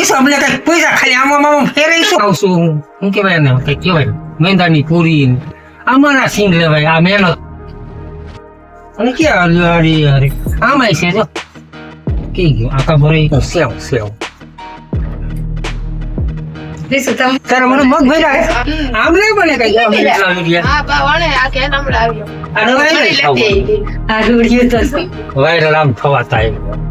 પૈસા અમને કઈ પૈસા ખાલી આમાં મામા ફેરાઈશું આવશું હું. શું કહેવાય ને કઈ કહેવાય મેંદાની પૂરી આમાંના સીન લેવાય આ મહેનત. અને ક્યાં અરે અરે આમાં છે જો. કઈ ગયું? આખા ભરી સેવ સેવ. તારા મને મગ ભર્યા? આમ નહીં બને કઈ? આમ હા બા વણે આ કે હમણાં આવ્યો. આ તો વાયરલ આમ થવા. આવી.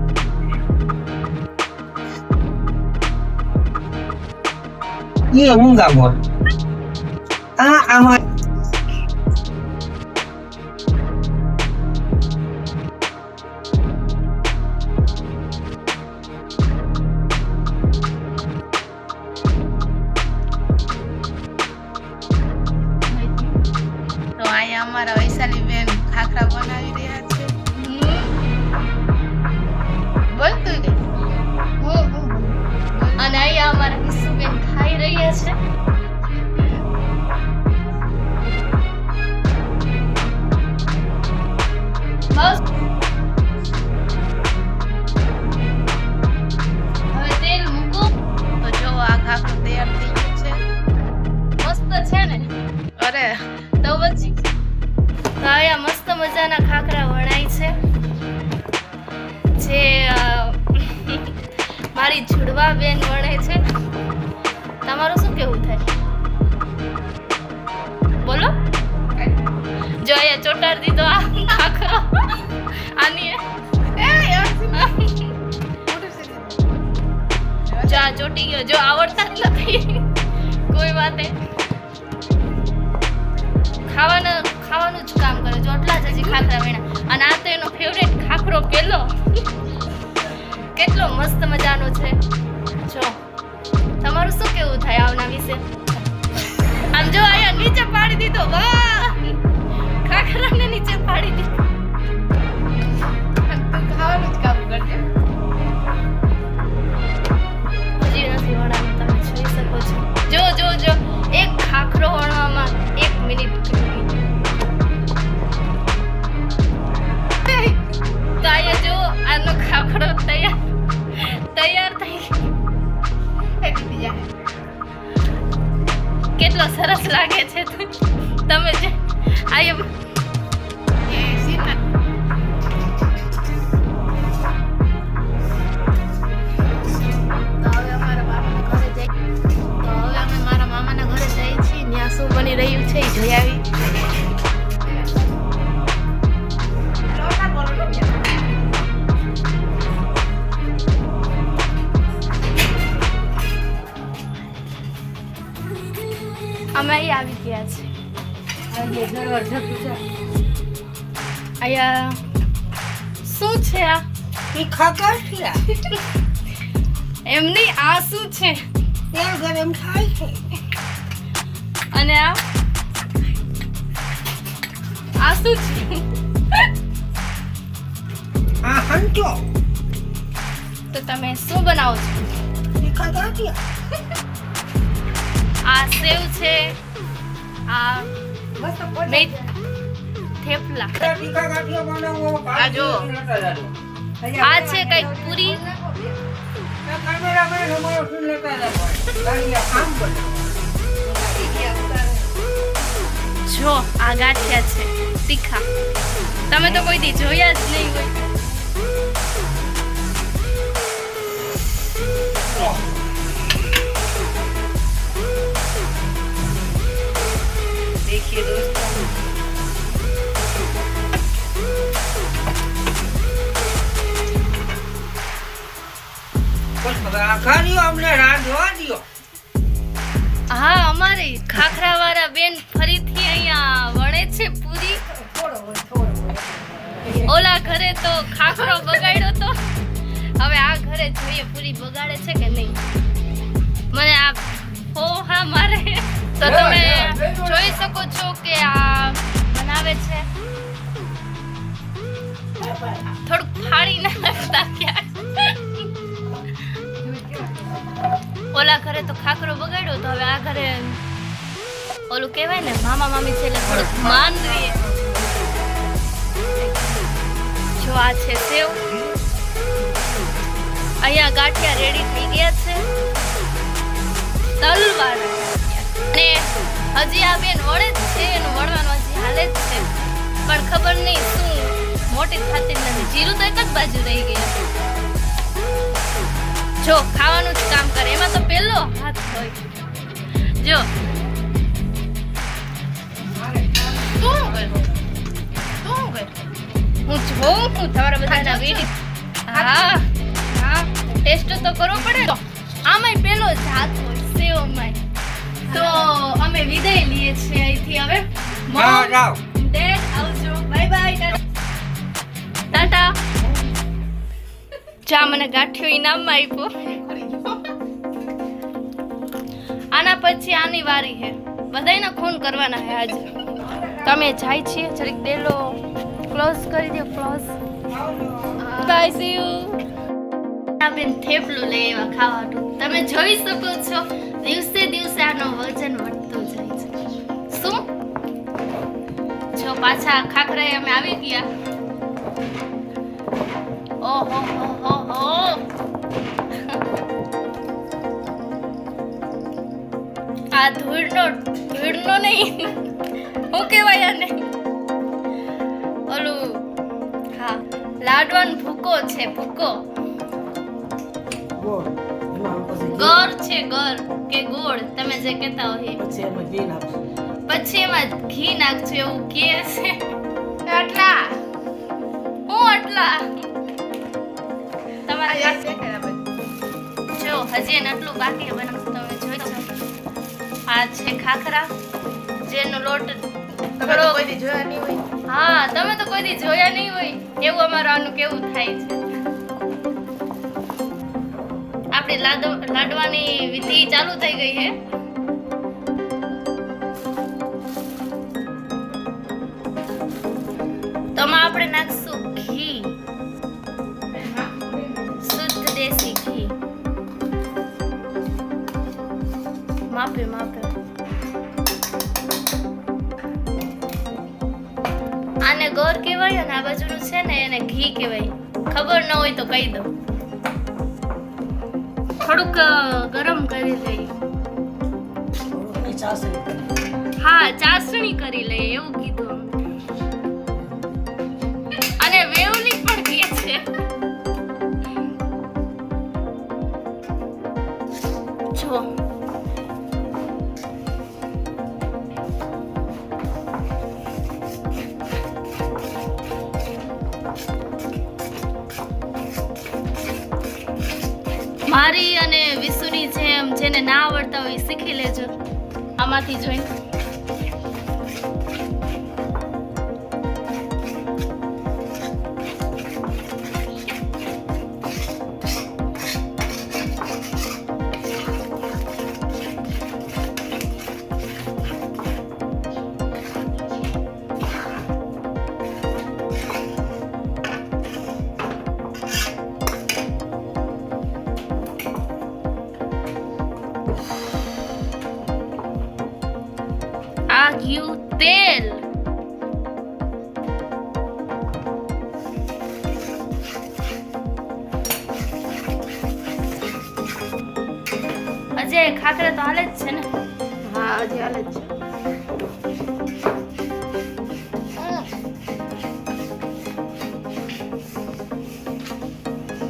આ રૂડિયો તો શું? વાયરલ આમ થવાતા બેન વણે છે. તમારું શું કેવું થાય? બોલો. જો અહીંયા ચોટાર દીધો આની જો આ ચોટી ગયો. જો આવડતા જ નથી. કોઈ વાતે. ખાવાના ખાવાનું જ કામ કરે. જો આટલા જ હજી ખાખરા વેણા. અને આ તો એનો ફેવરેટ ખાખરો પેલો કેટલો મસ્ત મજાનો છે. જો તમારું શું કેવું થાય આવના વિશે? આમ જો અહીંયા નીચે પાડી દીધો વાહ! ખાખરાને નીચે પાડી દીધો. ખાવાનું જ કામ કરજે. હજી નથી વણાનું તમે જોઈ શકો છો. જો જો જો એક ખાખરો વણવામાં કેટલો સરસ લાગે છે તમે જે આ શું બની રહ્યું છે એ જોઈ આવી. અમે અહીં આવી ગયા છે અહીંયા શું છે આ? તીખા કાઠિયા એમ નહીં આ શું છે? ત્યાં ગરમ થાય છે. અને આ? આ શું છે? આ હંચો. તો તમે શું બનાવો છો? તીખા કાઠિયા આ સેવ છે આ થેપલા. આ જો. આ છે કંઈક પૂરી. જો આ ગાંઠિયા છે. તીખા. તમે તો કોઈ દી જોયા જ નહીં હોય. देखिए दोस्तों બસ હવે આ ખારીઓ અમને રાંધવા દ્યો. હા અમારે ખાખરા વાળા બેન ફરીથી અહીંયા વણે છે પૂરી ઓલા ઘરે તો ખાખરો બગાડ્યો તો હવે આ ઘરે જોઈએ પૂરી બગાડે છે કે નહીં મને આ હો હા મારે તો તમે જોઈ શકો છો કે આ બનાવે છે. થોડુંક ફાડી ના નાખતા ક્યાં ઓલા ઘરે તો ખાખરો બગાડ્યો તો હવે આ ઘરે ઓલું કહેવાય ને મામા મામી છે એટલે થોડુંક માન દઈએ જો આ છે સેવ. અહીંયા ગાંઠિયા રેડી થઈ ગયા છે. તલવાર. અને હજી આ બેન વળે જ છે એનું વળવાનું હજી હાલે જ છે. પણ ખબર નહીં શું મોટી થતી જ નથી. જીરું તો એક જ બાજુ રહી ગઈ જો ખાવાનું જ કામ કરે. એમાં તો પેલો હાથ હોય. જો. તું કર્યું? હું જોઉં છું. તમારા બધાના વીડિયો હા. હા. ટેસ્ટ તો કરવો પડે. આમાંય પેલો જ હાથ હોય. સેવમાંય તો અમે વિદાય લઈએ છીએ અહીંથી હવે. જાઓ ડેડ આવજો. Bye bye tata. ચા મને ગાંઠિયો ઇનામમાં આપ્યો આના પછી આની વારી છે બધાયના ખૂન કરવાના છે આજે. તમે જાય છીએ જરીક દેલો ક્લોઝ કરી દો ક્લોઝ. બાય સી યુ બેન થેપલું લઈ એવા ખાવાનું તમે જોઈ શકો છો. દિવસે દિવસે આનો વજન વધતું જાય છે. શું? જો પાછા ખાખરાએ અમે આવી ગયા. ઓહો હો હો હો આ ધૂળનો ધૂળનો નહીં. હું કહેવાય આને? ઓલું, હા, લાડવાનો ભૂકો છે, ભૂકો. ગોળ છે ગોર કે ગોળ તમે જે કહેતા હોય એ. પછી એમાં ઘી નાખજો એવું કે છે. આટલા હું આટલા તમારે જો હજી એને આટલું બાકી છે બનાવવાનું તમે જોઈ શકો આ છે ખાખરા જેનો લોટ થોડો હા તમે તો કોઈ દી જોયા નહીં હોય. એવું અમારું આનું કેવું થાય છે? આપણી લાડો લાડવાની વિધિ ચાલુ થઈ ગઈ છે. તો આપણે નાખશું ઘી. શુદ્ધ દેશી ઘી. માપે માપે. આને ગોર કહેવાય અને આ બાજુનું છે ને એને ઘી કહેવાય. ખબર ન હોય તો કહી દઉં. થોડુંક ગરમ કરી લઈએ. હા ચાસણી કરી લઈએ એવું કીધું અને વેવલી પણ કહે છે. જો. મારી અને વિસુની જેમ જેને ના આવડતા હોય શીખી લેજો. આમાંથી જોઈને. ગયું તેલ અજય ખાખરા તો હાલે જ છે ને? હા અજય હાલે જ છે.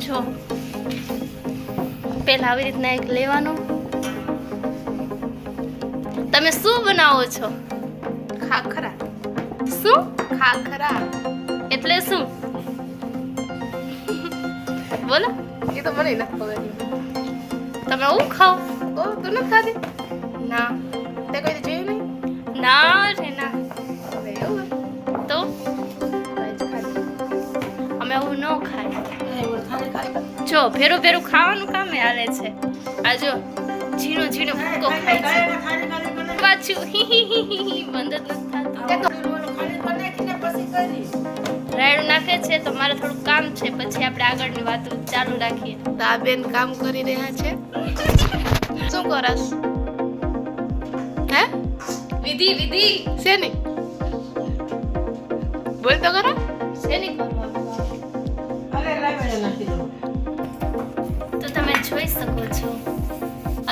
જો. પેલા આવી રીતના એક લેવાનું. તમે શું બનાવો છો? ખાખરા. શું? ખાખરા. એટલે શું? બોલો. એ તો મને નથી ખબર. તમે હું ખાઓ ઓ તું નથી ખાધી ના. તે કોઈ જોયું નહીં? ના રે ના. તો? અમે આવું ન ખાય જો ભેરું ભેરું ખાવાનું કામે આવે છે. આ જો ઝીણો ઝીણો ભૂકો ખાય છે. પાછું હી હી હી હી હી બંધ જ નથી થતું રાયડું નાખે છે તો મારે થોડું કામ છે પછી આપણે આગળની વાતો ચાલુ રાખીએ. તો આ બેન કામ કરી રહ્યા છે. શું કરસ? હે? વિધિ વિધિ. શેની? બોલ તો ખરા. શેની તો તમે જોઈ શકો છો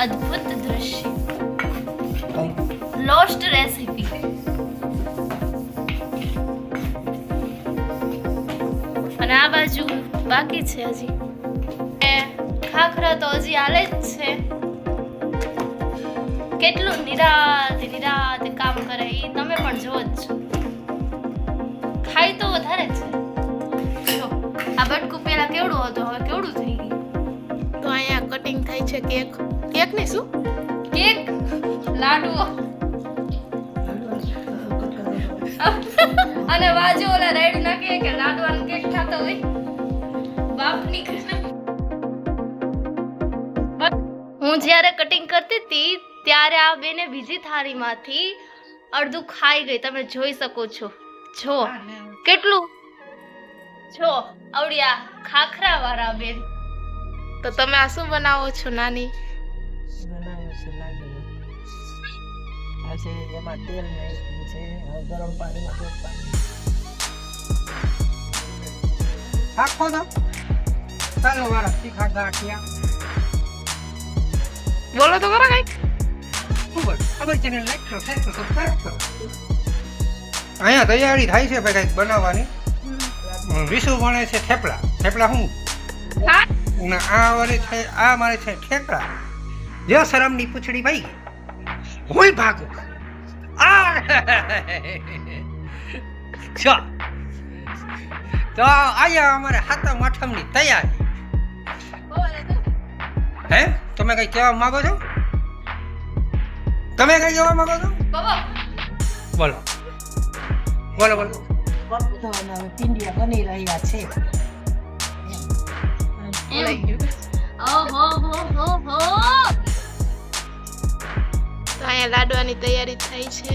અદ્ભુત દ્રશ્ય. લોસ્ટ રેસીપી અને આ બાજુ બાકી છે હજી. એ ખાખરા તો હજી હાલે જ છે. કેટલું નિરાત નિરાત કામ કરે એ તમે પણ જુઓ જ છો. ખાય તો વધારે છે. જો આ બટકું પેલા કેવડું હતું હવે કેવડું થઈ ગયું? તો અહીંયા કટિંગ થાય છે કેક કેક ને શું? કેક? લાડવો અને બાજુ ઓલા રાઈડ નાખે કે લાડવાનું કેક ખાતો હોય. બાપની હું જ્યારે કટિંગ કરતી હતી ત્યારે આ બેને બીજી થાળીમાંથી અડધું ખાઈ ગઈ. તમે જોઈ શકો છો. જો. કેટલું? જો આવડિયા ખાખરા વાળા બેન. તો તમે આ શું બનાવો છો નાની? બનાવ્યો છે લાડુ. આજે એમાં તેલ નાખ્યું છે ગરમ પાણીમાં આખો તો. ચાલો મારા તીખા ગાંઠિયા. બોલો તો ખરા કરો? અહીંયા તૈયારી થાય છે ભાઈ કંઈક બનાવવાની. વિશુ ભણે છે થેપલા. થેપલા હું? અને આ વાળી છે આ મારે છે ઠેકડા જો શરમની પૂછડી ભાઈ હું ભાગું. આ તો અહીંયા અમારે હાથમ આઠમની તૈયારી. હે? તમે કઈ કહેવા માંગો છો? તમે કઈ કહેવા માંગો છો? બોલો. બોલો બોલો. પિંડિયા બની રહ્યા છે લઈ ગયું ઓહો હો હો હો તો અહીંયા લાડવાની તૈયારી થાય છે.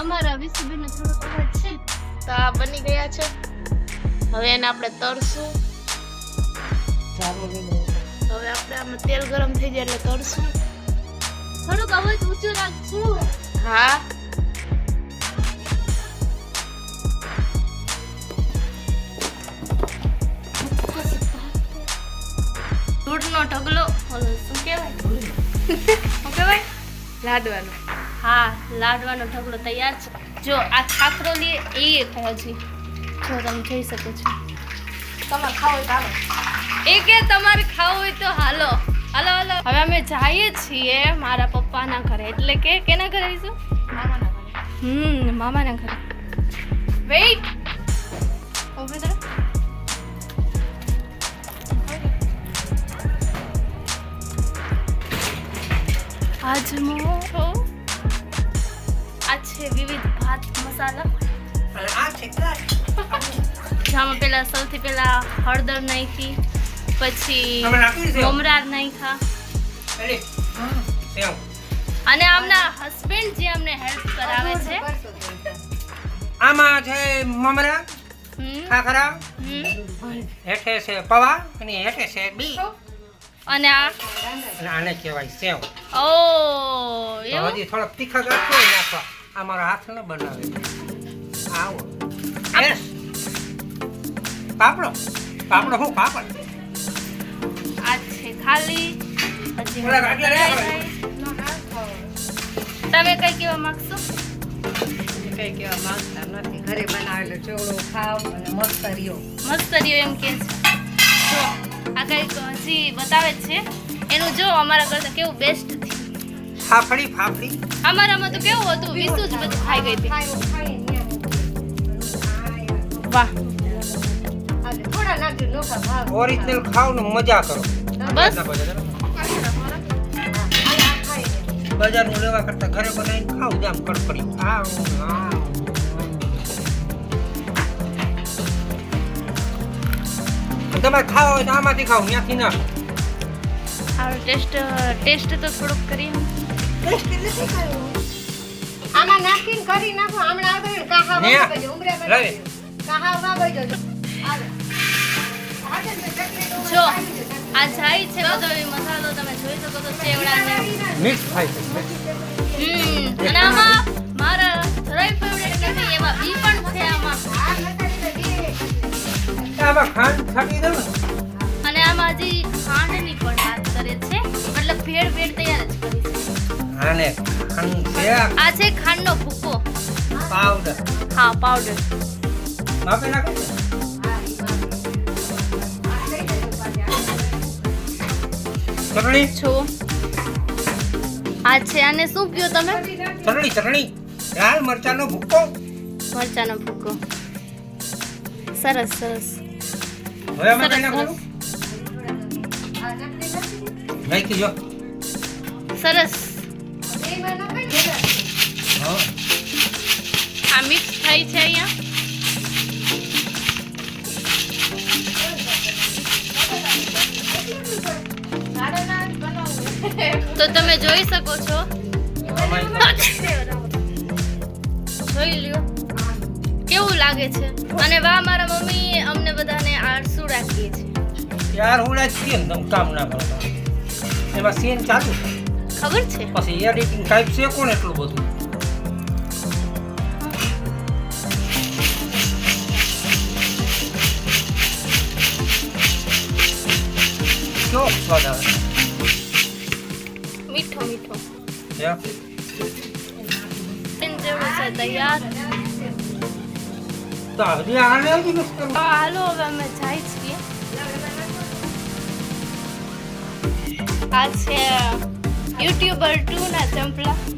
અમારા અવાજ છે. તો આ બની ગયા છે. હવે એને આપણે તળશું. હવે આપણે આમાં તેલ ગરમ થઈ જાય એટલે તળશું. થોડુંક અવાજ ઊંચો રાખશું હા. દૂધનો ઢગલો. ઓલો શું કહેવાય? શું કહેવાય? લાડવાનો. હા લાડવાનો ઢગલો તૈયાર છે. જો આ ખાખરો લઈએ એ હજી. જો તમે જોઈ શકો છો. તમે ખાઓ તો હાલો. એ કે તમારે ખાવું હોય તો હાલો. હાલો હાલો. હવે અમે જઈએ છીએ મારા પપ્પાના ઘરે. એટલે કે કેના ઘરે આવીશું મામાના ઘરે. હમ મામાના ઘરે. વેઇટ. ઊભી કરો આજમો આ છે વિવિધ ભાત મસાલા. અને આ. જેમાં પેલા સૌથી પેલા હળદર નાખી પછી મમરા નાખ્યા. અને આમના હસબન્ડ જે અમને હેલ્પ કરાવે છે. આમાં છે મમરા ખાખરા હેઠે છે પવા અને હેઠે છે બી. અને આ? આને કહેવાય સેવ. ઓ એવું હજી થોડોક તીખા ગાંઠો નાખવા. આ મારા હાથ ન બનાવે. આવો. યસ પાપડો. પાપડો હું પાપડ? આ છે ખાલી. તમે કઈ કેવા માંગશો? કઈ કેવા માંગતા નથી. ઘરે બનાવેલો ચોળો ખાવ અને મસ્ત રહ્યો. મસ્ત રહ્યો એમ કે છે. જો આ કંઈક હજી બતાવે જ છે. એનું જો અમારા કરતા કેવું બેસ્ટ થયું ફાફડી ફાફડી. અમારામાં તો કેવું હતું? વિસુ જ બધું ખાઈ ગઈ હતી. વાહ. ઓરિજિનલ ખાવ મજા કરો. બસ. બજારનું લેવા કરતા ઘરે બનાવીને ખાવ જામ કડકડી આવ. તમારે ખાવ હોય તો આમાંથી ખાવ ત્યાંથી ના. ટેસ્ટ ટેસ્ટ તો થોડુંક કરીએ. આમાં નાખીને કરી નાખો. હમણાં આગળ કાહા વાગજો ઉમરા પર કાહા વાગજો જો આ જાય છે બધો એ મસાલો તમે જોઈ શકો છો. ચેવડાને મિક્સ થાય છે હમ અને આમાં મારા જરાય ફેવરેટ નથી એવા બી પણ છે આમાં. આમાં ખાંડ છાંટી દઉં અને આમાં હજી ખાંડની આને ખાંડ છે. આ છે ખાંડનો ભૂકો. પાવડર હા પાવડર માપે નાખો ચટણી? છો. આ છે આને શું પીઓ તમે? ચટણી ચટણી. લાલ મરચાનો ભૂકો. મરચાનો ભૂકો. સરસ સરસ. હવે અમે કઈ નાખવાનું? નાખી જો સરસ. મિક્સ થાય છે અહીંયા તો તમે જોઈ શકો છો. જોઈ લ્યો. કેવું લાગે છે? અને વાહ મારા મમ્મી અમને બધાને આળસુ રાખીએ છે. યાર હું છીએ ને તમે કામ ના કરતા એમાં સીન ચાલુ છે. ખબર છે? પછી એડિટિંગ ટાઈપ છે કોણ એટલું બધું? કેવો સ્વાદ આવે. મીઠો મીઠો. તૈયાર. તો હજી આને હજી નથી કરવું. તો હાલો હવે અમે જાય છીએ. આ છે યુટ્યુબર ટુ ના ચંપલા.